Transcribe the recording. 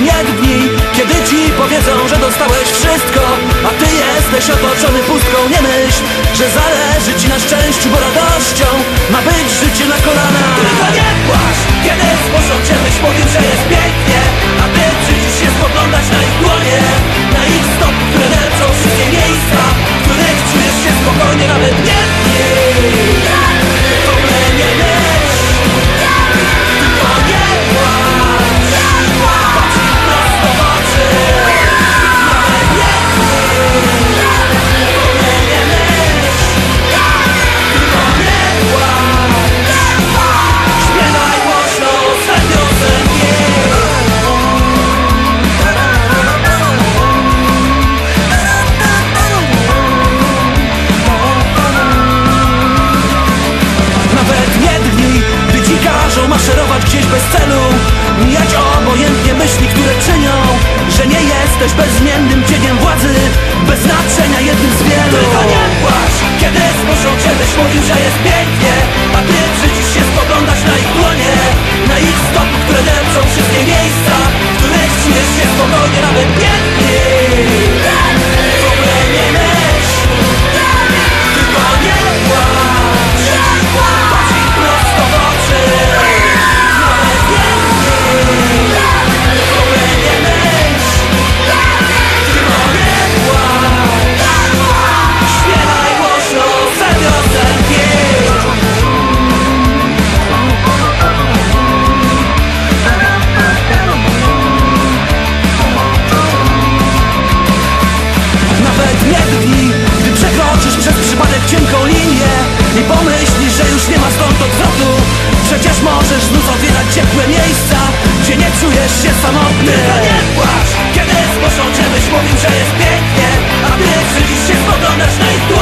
nie dni Kiedy ci powiedzą, że dostałeś wszystko A ty jesteś otoczony pustką Nie myśl, że zależy ci na szczęściu Bo radością Mijać obojętnie myśli, które czynią Że nie jesteś bezmiennym cieniem władzy Bez znaczenia jednym z wielu. Tylko nie płacz, kiedy zmuszą cię byś że jest pięknie A cienką linię I pomyślisz, że już nie ma stąd odwrotu. Przecież możesz znów odwiedzać ciepłe miejsca Gdzie nie czujesz się samotny. Tylko nie płacz, kiedy zmuszą cię byś mówił, że jest pięknie A ty przyjdziesz się spoglądać na ich dłonie